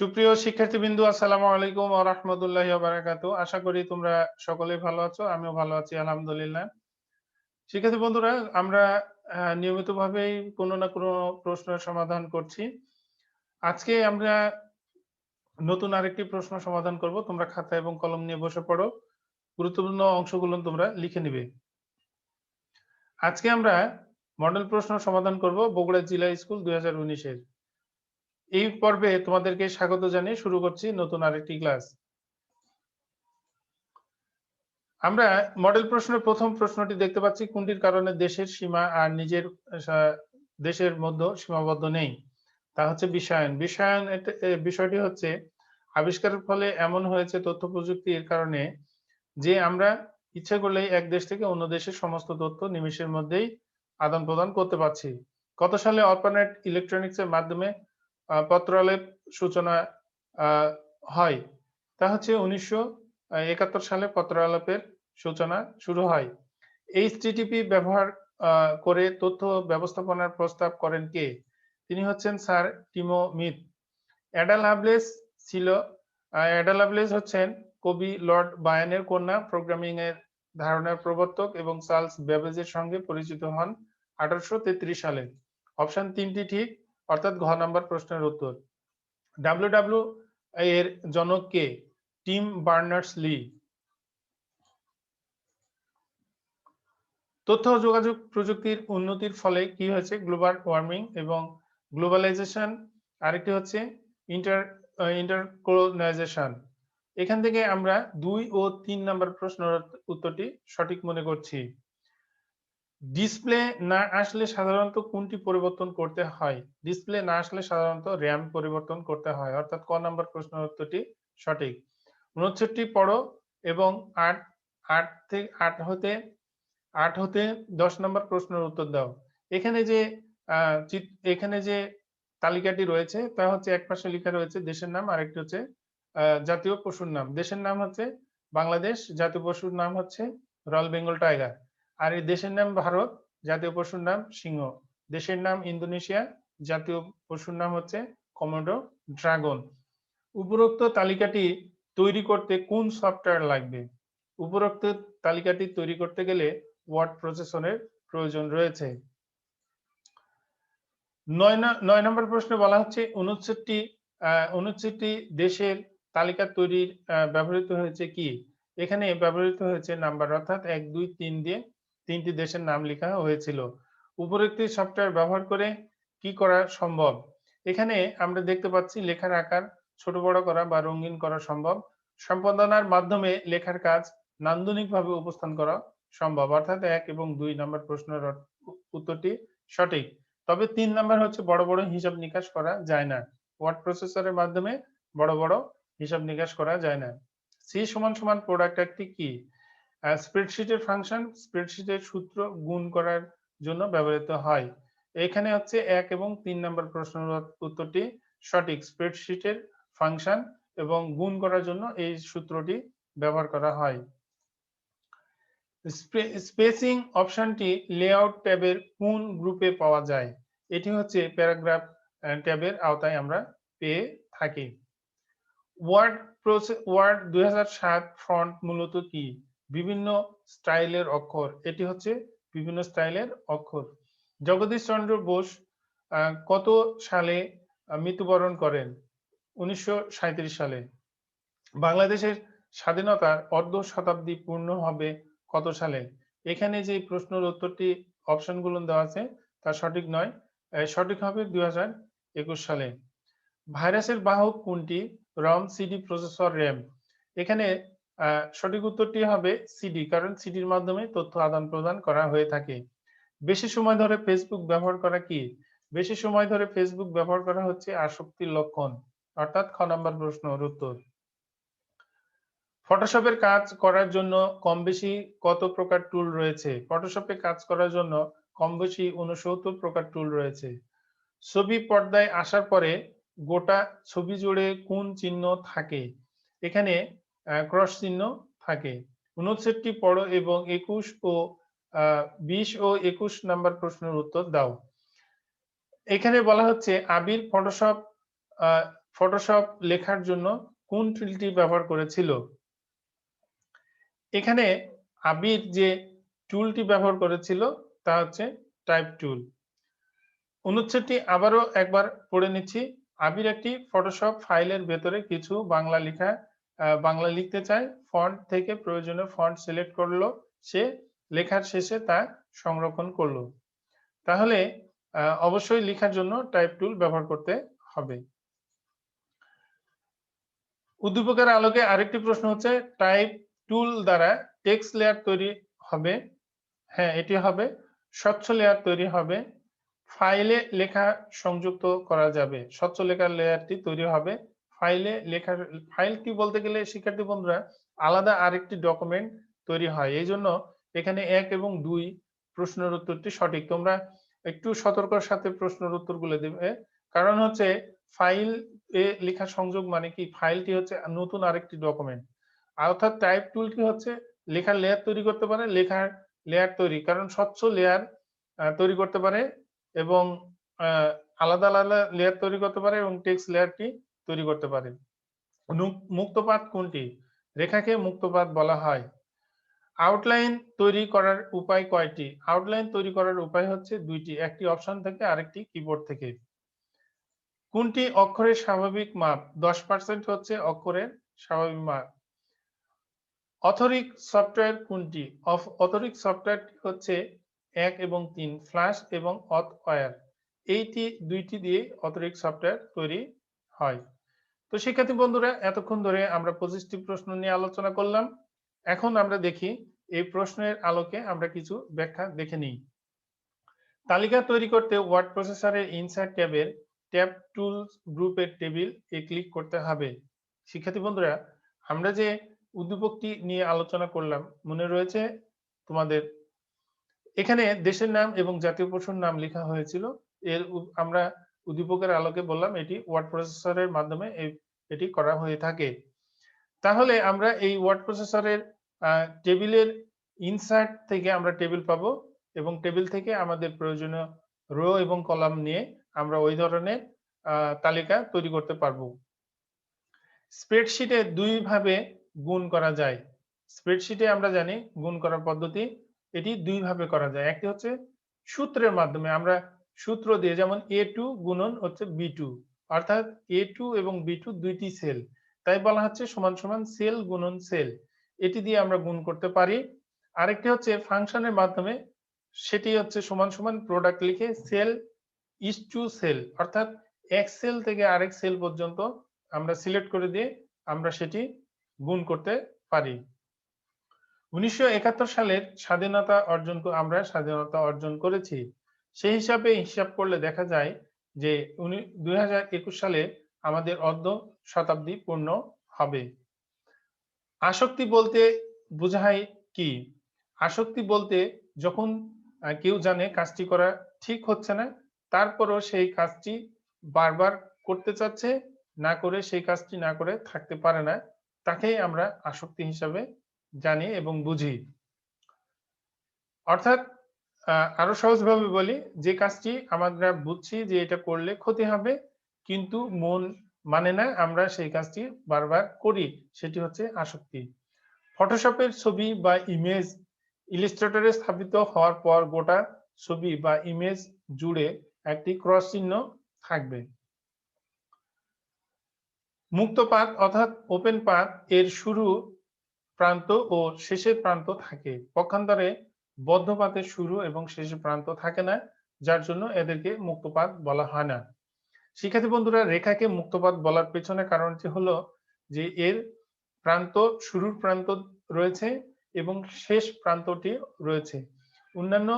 সুপ্রিয় শিক্ষার্থী শিক্ষার্থীবৃন্দু, আসসালামু আলাইকুম ওয়া রাহমাতুল্লাহি ওয়া বারাকাতুহু। আশা করি তোমরা সকলেই ভালো আছো, আমিও ভালো আছি, আলহামদুলিল্লাহ। শিক্ষার্থী বন্ধুরা, আমরা নিয়মিতভাবেই কোনো না কোনো প্রশ্নের সমাধান করছি। আজকে আমরা নতুন আরেকটি প্রশ্ন সমাধান করব। তোমরা খাতা এবং কলম নিয়ে বসে পড়ো। গুরুত্বপূর্ণ অংশগুলো তোমরা লিখে নিবে। আজকে আমরা মডেল প্রশ্ন সমাধান করব বগুড়া জেলা স্কুল দুই হাজার উনিশের। এই পর্বে তোমাদেরকে স্বাগত জানিয়ে শুরু করছি নতুন আরেকটি ক্লাস। আমরা মডেল প্রশ্নের প্রথম প্রশ্নটি দেখতে পাচ্ছি, কোনটির কারণে দেশের সীমা আর নিজের দেশের মধ্যে সীমাবদ্ধ নেই? তা হচ্ছে বিশ্বায়ন। বিশ্বায়ন বিষয়টি হচ্ছে, আবিষ্কারের ফলে এমন হয়েছে তথ্য প্রযুক্তির কারণে যে আমরা ইচ্ছে করলেই এক দেশ থেকে অন্য দেশের সমস্ত তথ্য নিমেষের মধ্যেই আদান প্রদান করতে পারছি। কত সালে অর্পানেট ইলেকট্রনিক্স এর মাধ্যমে আহ, পত্রালেপ সূচনা হয়। তা হচ্ছে উনিশশো একাত্তর সালে পত্রালাপের সূচনা শুরু হয়। এইচটিটিপি ব্যবহার করে তথ্য ব্যবস্থাপনার প্রস্তাব করেন কে? তিনি হচ্ছেন স্যার টিমো মিথ। অ্যাডা লাভলেস ছিল আহ, অ্যাডা লাভলেস হচ্ছেন কবি লর্ড বায়ানের কন্যা প্রোগ্রামিং এর ধারণার প্রবর্তক এবং চার্লস বেবেজের সঙ্গে পরিচিত হন আঠারোশো তেত্রিশ সালে। অপশন তিনটি ঠিক অর্থাৎ ঘ নাম্বার প্রশ্নের উত্তর। ডাব্লিউ ডাব্লিউ এর জনক কে? Tim Berners Lee. তথ্য ও যোগাযোগ প্রযুক্তির উন্নতির ফলে কি হয়েছে? গ্লোবাল ওয়ার্মিং এবং গ্লোবালাইজেশন। আরেকটি হচ্ছে ইন্টার ইন্টারকোলাইজেশন এখান থেকে আমরা দুই ও তিন নাম্বার প্রশ্নের উত্তরটি সঠিক মনে করছি। ডিসপ্লে না আসলে সাধারণত কোনটি পরিবর্তন করতে হয়? ডিসপ্লে না আসলে সাধারণত র্যাম পরিবর্তন করতে হয়। অর্থাৎ ক নাম্বার প্রশ্নের উত্তরটি সঠিক। উনষট্টি পড়ো এবং আট আট থেকে আট হতে আট হতে দশ নম্বর প্রশ্নের উত্তর দাও। এখানে যে এখানে যে তালিকাটি রয়েছে, তা হচ্ছে এক পাশে লেখা রয়েছে দেশের নাম, আরেকটি হচ্ছে জাতীয় পশুর নাম। দেশের নাম হচ্ছে বাংলাদেশ, জাতীয় পশুর নাম হচ্ছে রয়্যাল বেঙ্গল টাইগার আর এই দেশের নাম ভারত, জাতীয় পশুর নাম সিংহ। দেশের নাম ইন্দোনেশিয়া, জাতীয় পশুর নাম হচ্ছে কমোডো ড্রাগন। উপরোক্ত তালিকাটি তৈরি করতে কোন সফটওয়্যার লাগবে? উপরোক্ত তালিকাটি তৈরি করতে গেলে ওয়ার্ড প্রসেসরের প্রয়োজন রয়েছে। নয় নম্বর প্রশ্নে বলা হচ্ছে উনষট্টি উনষট্টি দেশের তালিকা তৈরির ব্যবহৃত হয়েছে কি? এখানে ব্যবহৃত হয়েছে নাম্বার, অর্থাৎ এক, দুই, তিন দিয়ে তিনটি দেশের নাম লেখা হয়েছিল। উপরোক্ত সফটওয়্যার ব্যবহার করে কি করা সম্ভব? এখানে আমরা দেখতে পাচ্ছি লেখার আকার, ছোট বড় করা বা রঙিন করা সম্ভব। সম্পাদনার মাধ্যমে লেখার কাজ নান্দনিকভাবে উপস্থান করা সম্ভব। অর্থাৎ এক এবং দুই নম্বর প্রশ্নের উত্তরটি সঠিক। তবে তিন নাম্বার হচ্ছে বড় বড় হিসাব নিকাশ করা যায় না। ওয়ার্ড প্রসেসরের মাধ্যমে বড় বড় হিসাব নিকাশ করা যায় না। সি সমান সমান প্রোডাক্ট একটি কি? স্প্রেডশিটের ফাংশন স্প্রেডশিটের সূত্র গুণ করার জন্য ব্যবহৃত হয়। এখানে হচ্ছে এক এবং তিন নম্বর প্রশ্নের উত্তরটি সঠিক স্প্রেডশিটের ফাংশন এবং গুণ করার জন্য এই সূত্রটি ব্যবহার করা হয়। স্পেসিং অপশনটি লেআউট ট্যাবের কোন গ্রুপে পাওয়া যায়? এটি হচ্ছে প্যারাগ্রাফ ট্যাবের আওতায় আমরা পেয়ে থাকি। ওয়ার্ড প্রসেস ওয়ার্ড দুই ফন্ট মূলত কি? বিভিন্ন স্টাইলের অক্ষর। এটি হচ্ছে বিভিন্ন স্টাইলের অক্ষর। জগদীশ চন্দ্র বোস কত সালে মৃত্যুবরণ করেন? উনিশশো সাঁইত্রিশ সালে। বাংলাদেশের স্বাধীনতার অর্ধ শতাব্দী পূর্ণ হবে কত সালে? এখানে যে প্রশ্নের উত্তরটি অপশনগুলো দেওয়া আছে, তা সঠিক নয়। সঠিক হবে দুই হাজার একুশ সালে। ভাইরাসের বাহক কোনটি? ROM CD processor RAM. এখানে সঠিক উত্তরটি হবে সিডি কারণ সিডির মাধ্যমে তথ্য আদান প্রদান করা হয়ে থাকে। বেশি সময় ধরে ফেসবুক ব্যবহার করা কি? বেশি সময় ধরে ফেসবুক ব্যবহার করা হচ্ছে আসক্তির লক্ষণ, অর্থাৎ খ নম্বর প্রশ্নের উত্তর। ফটোশপের কাজ করার জন্য কম বেশি কত প্রকার টুল রয়েছে? ফটোশপে কাজ করার জন্য কম বেশি উনসত্তর প্রকার টুল রয়েছে। ছবি পর্দায় আসার পরে গোটা ছবি জুড়ে কোন চিহ্ন থাকে? এখানে ক্রস চিহ্ন থাকে। উনষট্টি পড়ো এবং একুশ ও বিশ ও একুশ নাম্বার প্রশ্নের উত্তর দাও। এখানে বলা হচ্ছে আবির ফটোশপ ফটোশপ লেখার জন্য কোন টুলটি ব্যবহার করেছিল? এখানে আবির যে টুলটি ব্যবহার করেছিল তা হচ্ছে টাইপ টুল অনুচ্ছেদটি আবারও একবার পড়ে নিচ্ছি। আবির একটি ফটোশপ ফাইলের ভেতরে কিছু বাংলা লেখা বাংলা লিখতে চায় ফন্ট থেকে প্রয়োজনীয় ফন্ট সিলেক্ট করল, সে লেখার শেষে তা সংরক্ষণ করল। তাহলে অবশ্যই লেখার জন্য টাইপ টুল ব্যবহার করতে হবে। উদ্দীপকের আলোকে আরেকটি প্রশ্ন হচ্ছে টাইপ টুল দ্বারা টেক্সট লেয়ার তৈরি হবে হ্যাঁ এটি হবে, স্বচ্ছ লেয়ার তৈরি হবে ফাইলে লেখা সংযুক্ত করা যাবে, স্বচ্ছ লেখার লেয়ারটি তৈরি হবে ফাইলে লেখার ফাইলটি বলতে গেলে শিক্ষার্থী বন্ধুরা, আলাদা আরেকটি ডকুমেন্ট তৈরি হয়। এই জন্য এখানে এক এবং দুই প্রশ্নের উত্তরটি সঠিক। তোমরা একটু সতর্কর সাথে প্রশ্নের উত্তরগুলো দেবে। কারণ হচ্ছে ফাইল এ লেখা সংযোগ মানে কি? ফাইলটি হচ্ছে নতুন আরেকটি ডকুমেন্ট অর্থাৎ টাইপ টুলটি হচ্ছে? লেখার লেয়ার তৈরি করতে পারে, লেখার লেয়ার তৈরি। কারণ স্বচ্ছ লেয়ার তৈরি করতে পারে এবং আলাদা আলাদা লেয়ার তৈরি করতে পারে এবং টেক্সট লেয়ারটি তৈরি করতে পারে মুক্তপাত কোনটি? রেখাকে মুক্তপাত বলা হয়। আউটলাইন তৈরি করার উপায় কয়টি? আউটলাইন তৈরি করার উপায় হচ্ছে দুইটি, একটি অপশন থেকে আরেকটি কিবোর্ড থেকে। কোনটি অক্ষরের স্বাভাবিক মাপ? দশ পার্সেন্ট হচ্ছে অক্ষরের স্বাভাবিক মাপ। অথরিক সফটওয়্যার কোনটি? অফ, অথরিক সফটওয়্যারটি হচ্ছে এক এবং তিন, ফ্ল্যাশ এবং অথ ওয়্যার। এইটি, দুইটি দিয়ে অথরিক সফটওয়্যার তৈরি হয়। তো শিক্ষার্থী বন্ধুরা, এতক্ষণ ধরে আমরা পঁচিশটি প্রশ্ন নিয়ে আলোচনা করলাম। এখন আমরা দেখি এই প্রশ্নের আলোকে আমরা কিছু ব্যাখ্যা দেখে নিই। তালিকা তৈরি করতে ওয়ার্ড প্রসেসরের ইনসার্ট ট্যাবের ট্যাব টুলস গ্রুপের টেবিল এ ক্লিক করতে হবে। শিক্ষার্থী বন্ধুরা, আমরা যে উদ্দীপকটি নিয়ে আলোচনা করলাম, মনে রয়েছে তোমাদের। এখানে দেশের নাম এবং জাতীয় পশুর নাম লেখা হয়েছিল। এর আমরা উদ্দীপকের আলোকে বললাম এটি ওয়ার্ড প্রসেসরের মাধ্যমে এটি করা হয়ে থাকে। তাহলে আমরা এই ওয়ার্ড প্রসেসরের টেবিলের ইনসার্ট থেকে আমরা টেবিল পাবো এবং টেবিল থেকে আমাদের প্রয়োজনীয় রো এবং কলাম নিয়ে আমরা ওই ধরনের তালিকা তৈরি করতে পারব। স্প্রেডশিটে দুই ভাবে গুণ করা যায়। স্প্রেডশিটে আমরা জানি গুণ করার পদ্ধতি এটি দুই ভাবে করা যায়। একটি হচ্ছে সূত্রের মাধ্যমে আমরা সূত্র দিয়ে, যেমন এ টু গুণন হচ্ছে বি টু অর্থাৎ এ টু এবং বি টু দুইটি সেল তাই বলা হচ্ছে সমান সমান সেল গুণন সেল এটি দিয়ে আমরা গুণ করতে পারি। আরেকটি হচ্ছে ফাংশনের মাধ্যমে, সেটি হচ্ছে সমান সমান প্রোডাক্ট লিখে সেল ইস টু সেল অর্থাৎ এক সেল থেকে আরেক সেল পর্যন্ত আমরা সিলেক্ট করে দিয়ে আমরা সেটি গুণ করতে পারি। উনিশশো একাত্তর সালের স্বাধীনতা অর্জন, আমরা স্বাধীনতা অর্জন করেছি। সেই হিসাবে হিসাব করলে দেখা যায় যে দুই হাজার একুশ সালে আমাদের অর্ধ শতাব্দী পূর্ণ হবে। আসক্তি বলতে বোঝায় কি? আসক্তি বলতে যখন কেউ জানে কাজটি করা ঠিক হচ্ছে না, তারপরও সেই কাজটি বারবার করতে চাচ্ছে, না করে সেই কাজটি না করে থাকতে পারে না, তাকেই আমরা আসক্তি হিসাবে জানি এবং বুঝি। অর্থাৎ আরও সহজভাবে বলি, যে কাজটি আমরা বুঝছি যে এটা করলে ক্ষতি হবে, কিন্তু মন মানে না আমরা সেই কাজটি বারবার করি, সেটি হচ্ছে আসক্তি। ফটোশপের ছবি বা ইমেজ ইলিস্ট্রেটরে স্থাপিত হওয়ার পর গোটা ছবি বা ইমেজ জুড়ে একটি ক্রস চিহ্ন থাকবে। মুক্ত পাত অর্থাৎ ওপেন পাত এর শুরু প্রান্ত ও শেষের প্রান্ত থাকে। পক্ষান্তরে বদ্ধপাতের শুরু এবং শেষের প্রান্ত থাকে না, যার জন্য এদেরকে মুক্তপাত বলা হয় না। শিক্ষার্থী বন্ধুরা, রেখাকে মুক্তপাত বলার পেছনে কারণটি হলো যে এর প্রান্ত শুরুর প্রান্ত রয়েছে এবং শেষ প্রান্তটি রয়েছে। অন্যান্য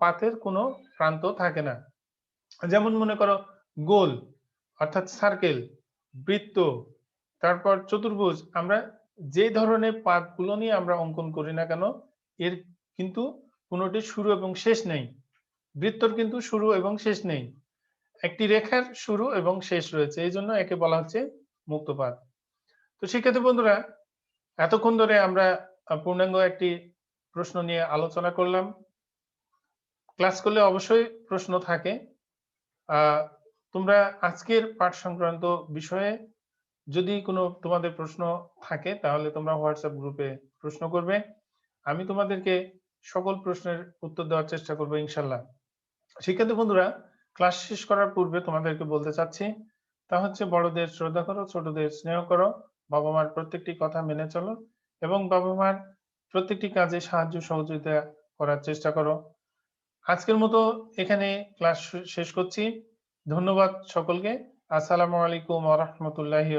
পাথের কোনো প্রান্ত থাকে না। যেমন মনে করো, গোল, অর্থাৎ সার্কেল বৃত্ত, তারপর চতুর্ভুজ, আমরা যে ধরনের পাতগুলো নিয়ে আমরা অঙ্কন করি না কেন, এর কিন্তু কোনোটি শুরু এবং শেষ নেই। বৃত্তর কিন্তু শুরু এবং শেষ নেই। একটি রেখার শুরু এবং শেষ রয়েছে, এই জন্য একে বলা হচ্ছে মুক্তপাত। তো শিক্ষার্থী বন্ধুরা, এতক্ষণ ধরে আমরা পূর্ণাঙ্গ একটি প্রশ্ন নিয়ে আলোচনা করলাম। ক্লাস করলে অবশ্যই প্রশ্ন থাকে। তোমরা আজকের পাঠ সংক্রান্ত বিষয়ে যদি কোনো তোমাদের প্রশ্ন থাকে, তাহলে তোমরা হোয়াটসঅ্যাপ গ্রুপে প্রশ্ন করবে। আমি তোমাদেরকে সকল প্রশ্নের উত্তর দেওয়ার চেষ্টা করব, ইনশাল্লাহ। শিক্ষার্থী বন্ধুরা, ক্লাস শেষ করার পূর্বে তোমাদেরকে বলতে চাচ্ছি, তা হচ্ছে বড়দের শ্রদ্ধা করো, ছোটদের স্নেহ করো বাবা মার প্রত্যেকটি কথা মেনে চলো এবং বাবা মার প্রত্যেকটি কাজে সাহায্য সহযোগিতা করার চেষ্টা করো। আজকের মতো এখানে ক্লাস শেষ করছি। ধন্যবাদ সকলকে। আসসালামু আলাইকুম ওয়া রাহমাতুল্লাহি